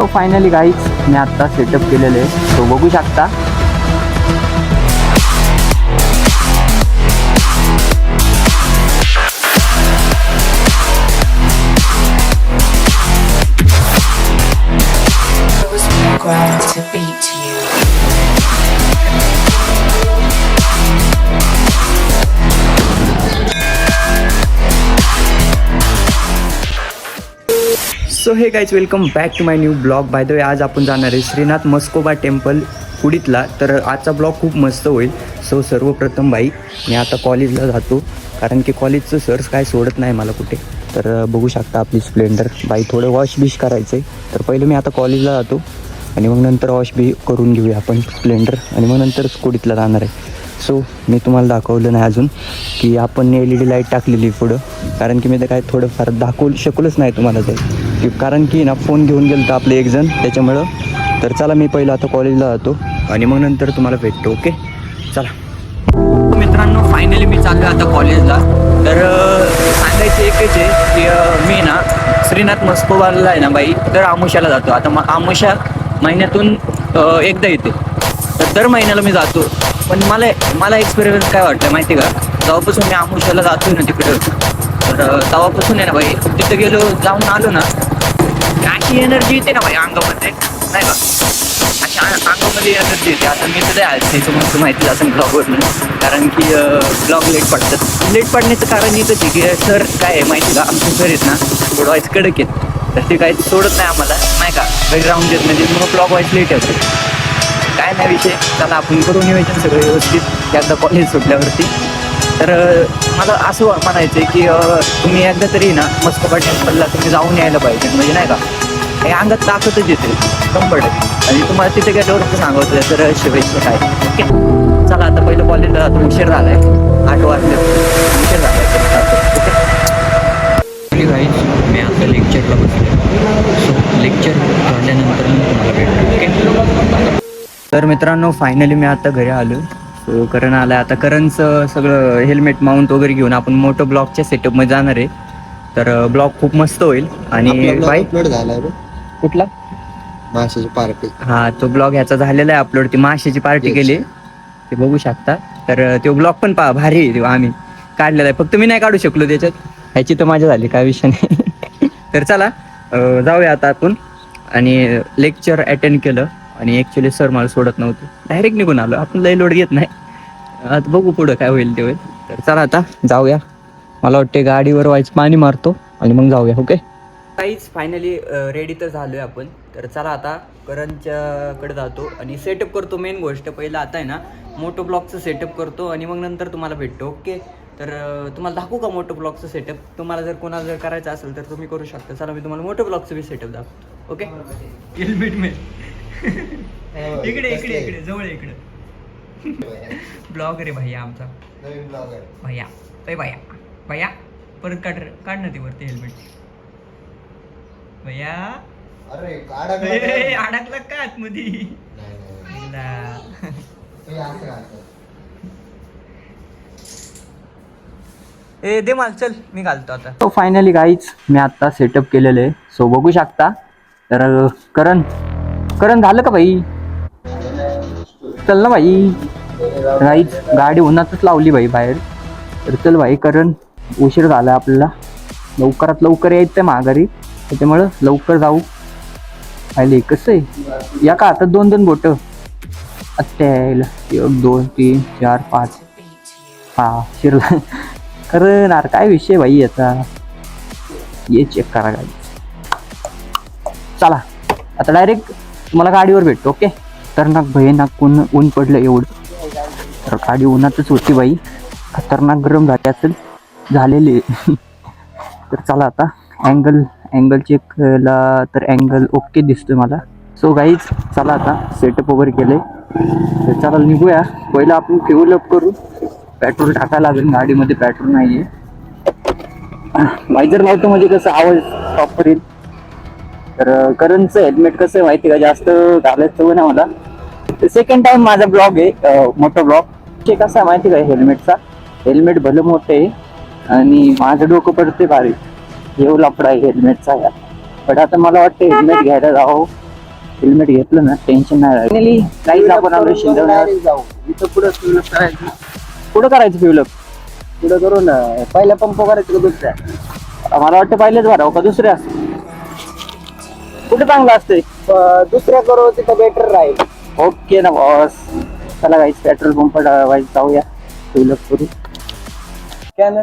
तो फायनली काहीच मी आत्ता सेटअप केलेलं आहे. तो बघू शकता. सो हे guys welcome back to my new vlog by the way आज आपण जाणार आहे श्रीनाथ मस्कोबा टेम्पल कुडीतला तर आजचा ब्लॉग खूप मस्त होईल. सो सर्वप्रथम बाई मी आता कॉलेजला जातो. कारण की कॉलेजचं सर्स काय सोडत नाही मला कुठे. तर बघू शकता आपली स्प्लेंडर बाई थोडं वॉश बिश करायचं आहे तर पहिलं मी आता कॉलेजला जातो. आणि मग नंतर वॉश बी करून घेऊया आपण स्प्लेंडर आणि मग नंतरच कुडीतला जाणार आहे. सो मी तुम्हाला दाखवलं नाही अजून की आपण एल ई डी लाइट टाकलेली पुढं. कारण की मी तर काय थोडंफार दाखवू शकलोच नाही तुम्हाला ते. कारण की ना फोन घेऊन गेलो तर आपले एक जण त्याच्यामुळं. तर चला मी पहिलं आता कॉलेजला जातो. आणि मग नंतर तुम्हाला भेटतो ओके चला. मित्रांनो फायनली मी चाललो आता कॉलेजला तर सांगायचं एकच आहे की मी ना श्रीनाथ मस्कोबाला आहे ना बाई तर आमुशाला जातो. आता मग आमुष्या महिन्यातून एकदा येते. तर दर महिन्याला मी जातो. पण मला मला एक्सपिरियन्स काय वाटलं माहिती का? तेव्हापासून मी आमुशाला जातो ना तिकडं तर तेव्हापासून आहे ना बाई तिथं गेलो जाऊन आलो ना अशी एनर्जी येते ना बाई अंगामध्ये. नाही का? अशी अंगामध्ये एनर्जी येते. आता मी तर आहे. त्याचं मग माहिती असेल ब्लॉगवरून कारण की ब्लॉग लेट पडतात. लेट पडण्याचं कारण एकच आहे की सर काय आहे माहिती का? आमचे सर आहेत ना थोडं व्हायचं कडक आहेत. तर ते काही सोडत नाही आम्हाला. नाही का? बॅकग्राऊंड देत म्हणजे मग ब्लॉग व्हायचं लेट येतो काय नाही विषय. त्याला आपण करून नियोजन सगळं व्यवस्थित. त्यातलं कॉलेज सुटल्यावरती. तर मला असं म्हणायचं आहे की तुम्ही एकदा तरी ना मस्त मस्कोबा पडला तुम्ही जाऊन यायला पाहिजे. म्हणजे नाही का? हे अंगात ताकदच येते. कम्फर्ट आणि तुम्हाला तिथे गेल्यावर सांगायचं तर शिवायचं काय? ओके. चला आता पहिलं कॉलेजला जातो उशीर झालाय. आठ वाजले. उशीर झालाय. ओके मी आता लेक्चरला बसले सो लेक्चर झाल्यानंतर मी तुम्हाला भेटतो ओके तर मित्रांनो फायनली मी आता घरी आलो सो करण आलं आता करणचं सगळं हेल्मेट माउंट वगैरे घेऊन आपण मोठं ब्लॉकच्या सेटअपमध्ये जाणार आहे. तर ब्लॉक खूप मस्त होईल. आणि बाई अपलोड झालाय कुठला? माशाची पार्टी. हा तो ब्लॉग ह्याचा झालेला आहे अपलोड ती माशाची पार्टी. केली. ते बघू शकता. तर तो ब्लॉग पण पहा भारी आहे तो आम्ही काढलेला आहे. फक्त मी नाही काढू शकलो त्याच्यात. ह्याची तर माझ्या झाली काय विषय नाही. तर चला अं, जाऊया आता आपण. आणि लेक्चर अटेंड केलं. आणि ॲक्च्युली सर मला सोडत नव्हते. डायरेक्ट निघून आलो. आपण लई लोड घेत नाही. आता बघू पुढं काय होईल ते होईल. तर चला आता जाऊया. मला वाटते गाडीवर व्हायचं पाणी मारतो. आणि मग जाऊया ओके काहीच फायनली रेडी तर झालोय आपण. तर चला आता करणच्याकडे जातो आणि सेटअप करतो मेन गोष्ट. पहिलं आता आहे ना मोटो ब्लॉकचं सेटअप करतो आणि मग नंतर तुम्हाला भेटतो ओके तर तुम्हाला दाखवू का मोटो ब्लॉकचं सेटअप तुम्हाला जर कोणाला जर करायचं असेल तर तुम्ही करू शकता. चला मी तुम्हाला मोटो ब्लॉकचं बी सेटअप दाखवतो ओके हेल्मेट मे इकडे इकडे इकडे जवळ आहे इकडे. ब्लॉगर आहे भैया आमचा. ब्लॉग आहे भैया. भैया. भैया परत काढ रे- काढ ना ते वरती हेल्मेट भैया? अरे अडकला का आतमध्ये. ए दे मला चल मी घालतो आता. तो फायनली काहीच मी आता सेटअप केलेलं आहे. सो बघू शकता. तर करण करण झालं का भाई? चल ना भाई. काहीच गाडी उन्हातच लावली भाई बाहेर. तर चल भाई करण उशीर झाला आपल्याला. लवकरात लवकर यायचं माघारी. त्याच्यामुळं लवकर जाऊ. पाहिले कसं आहे? या का आता दोन दोन बोटं? अत्यायला एक दोन तीन चार पाच. हा शिरला. खरं काय विषय भाई याचा? ये चेक करा गाडी. चला आता डायरेक्ट तुम्हाला गाडीवर भेटतो ओके? खतरनाक भयानक ऊन ऊन पडलं एवढं. तर गाडी उन्हातच होती बाई खतरनाक गरम झाली असेल. झालेली आहे. तर चला आता अँगल अँगल चेक केला तर अँगल ओके दिसतोय मला. सो गाईज चला आता सेटअप वगैरे केले तर चला निघूया. पहिला आपण फ्युल अप करू. पेट्रोल टाकायला लागेल. गाडीमध्ये पेट्रोल नाहीये. वायझर लावतो म्हणजे कसं आवाज प्रॉपर येईल तर करंटचं हेल्मेट कसं आहे माहिती का? जास्त घालायचं ना नाही मला. सेकंड टाइम माझा ब्लॉग आहे. मोठा ब्लॉग ते कसं आहे माहिती का? हेल्मेटचा हेल्मेट भलं मोठं आहे. आणि माझं डोकं पडते भारी. एवढं लफडा आहे हेल्मेटचा या पण आता मला वाटतं हेल्मेट घ्यायला जावं. हेल्मेट घेतलं ना टेन्शन नाही काहीच आपण शिंदवण्यावर जाऊ. इथं पुढं करायचं. कुठं करायचं पिवलं पुढं करू ना. पहिला पंप करायचं का दुसऱ्या? मला वाटतं पहिलेच भरावं का दुसऱ्या? कुठं चांगलं असतंय? प- दुसऱ्या करू तिथं बेटर राहील. ओके ना बॉस चला गाईस पेट्रोल पंप जाऊया. टूलअप करू. स्कॅनर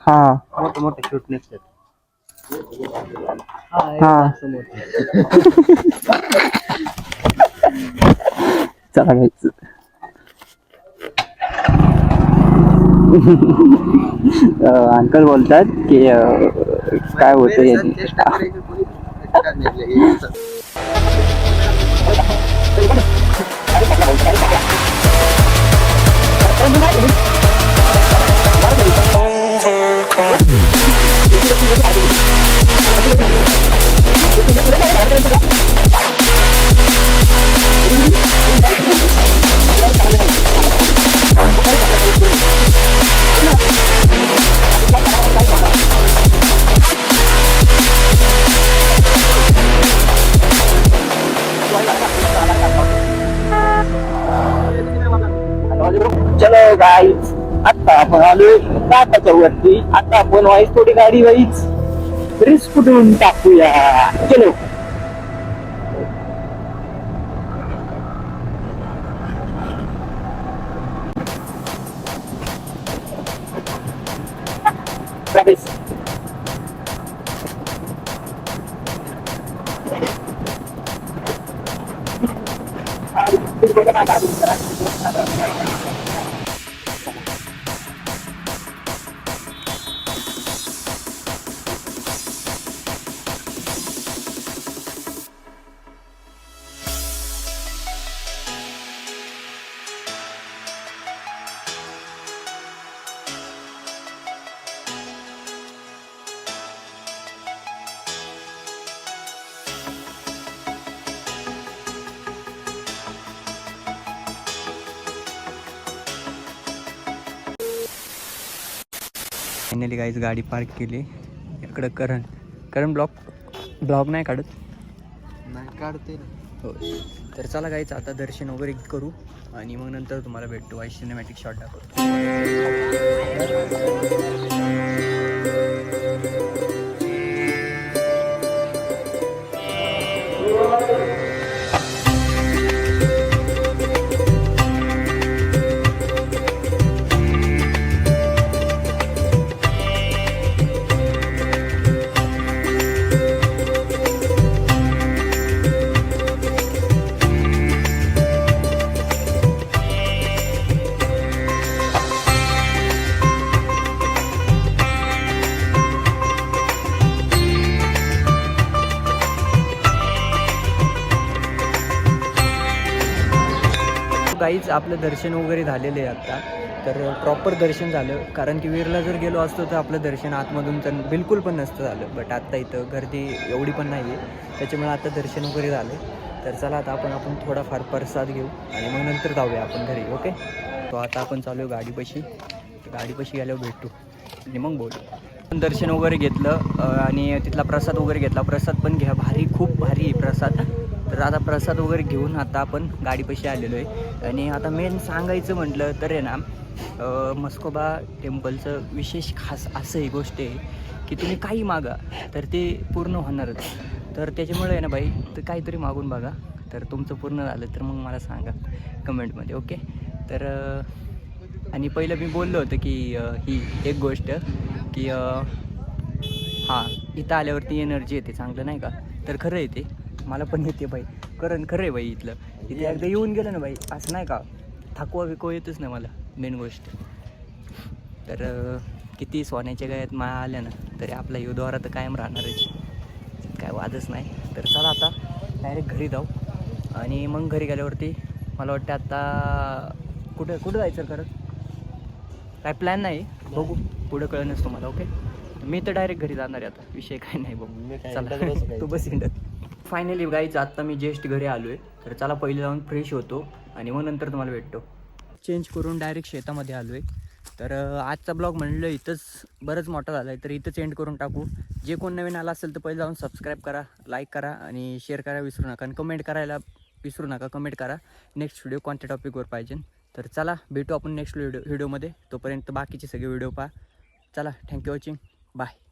हा. मोठे मोठे शूट निघतात. हा. चला घ्यायचं. अंकल बोलतात की अं, काय होतं यांनी काहीच आता आपण आलोय नाटाच्या वरती. आता आपण वाईस थोडी गाडी व्हायच रिस्क कुठून टाकूया? चलो. फायनली गाईज गाडी पार्क केली. इकडं करण. करण ब्लॉक ब्लॉग नाही काढत. नाही काढते हो. तर चला गाईच आता दर्शन वगैरे करू. आणि मग नंतर तुम्हाला भेटतो वाईस सिनेमॅटिक शॉट दाखवतो. काहीच आपलं दर्शन वगैरे झालेलं आहे आता. तर प्रॉपर दर्शन झालं. कारण की वीरला जर गेलो असतो तर आपलं दर्शन आतमधून तर बिलकुल पण नसतं झालं. बट आत्ता इथं गर्दी एवढी पण नाही आहे त्याच्यामुळे आता दर्शन वगैरे झालं. तर चला आता आपण आपण थोडाफार प्रसाद घेऊ आणि मग नंतर जाऊया आपण घरी ओके? तो आता आपण चालू आहे गाडीपाशी. गाडीपाशी गेल्यावर भेटू. आणि मग बोलू. दर्शन वगैरे घेतलं आणि तिथला प्रसाद वगैरे घेतला. प्रसाद पण घ्या. भारी खूप भारी आहे प्रसाद. तर आता प्रसाद वगैरे घेऊन आता आपण गाडीपाशी आलेलो आहे. आणि आता मेन सांगायचं म्हटलं तर आहे ना मस्कोबा टेम्पलचं विशेष खास असं ही गोष्ट आहे की तुम्ही काही मागा तर ते पूर्ण होणारच. तर त्याच्यामुळे आहे ना बाई तर काहीतरी मागून बघा. तर तुमचं पूर्ण झालं तर मग मला सांगा कमेंटमध्ये ओके? तर आणि पहिलं मी बोललो होतं की ही एक गोष्ट की हां इथं आल्यावरती एनर्जी येते चांगलं नाही का? तर खरं येते मला पण येते बाई. कारण खरं आहे बाई इथलं. इथे एकदा येऊन गेलं ना बाई असं नाही का? थकवा बिकवा येतच नाही मला मेन गोष्ट. तर किती सोन्याच्या गळ्यात माया आल्या ना तरी आपला युद्धवारा तर कायम राहणारच काय वादच नाही. तर चला आता डायरेक्ट घरी जाऊ. आणि मग घरी गेल्यावरती मला वाटतं आता कुठं कुठं जायचं खरं? काय प्लॅन नाही. बघू. पुढं कळणच तुम्हाला ओके मी तर डायरेक्ट घरी जाणार आहे आता. विषय काय नाही बघू. चला? तू बस इंडत फायनली गाईच आत्ता मी जेस्ट घरी आलो आहे तर चला पहिले जाऊन फ्रेश होतो आणि मग नंतर तुम्हाला भेटतो. चेंज करून डायरेक्ट शेतामध्ये आलो आहे तर आजचा ब्लॉग म्हणलं इथंच बरंच मोठा झाला आहे तर इथंच एंड करून टाकू. जे कोण नवीन आला असेल तर पहिले जाऊन सबस्क्राईब करा लाईक करा आणि शेअर करा विसरू नका. आणि कमेंट करायला विसरू नका कमेंट करा. नेक्स्ट व्हिडिओ कोणत्या टॉपिकवर पाहिजे? तर चला भेटू आपण नेक्स्ट व्हिडिओ व्हिडिओमध्ये तोपर्यंत बाकीचे सगळे व्हिडिओ पहा. चला थँक्यू वॉचिंग बाय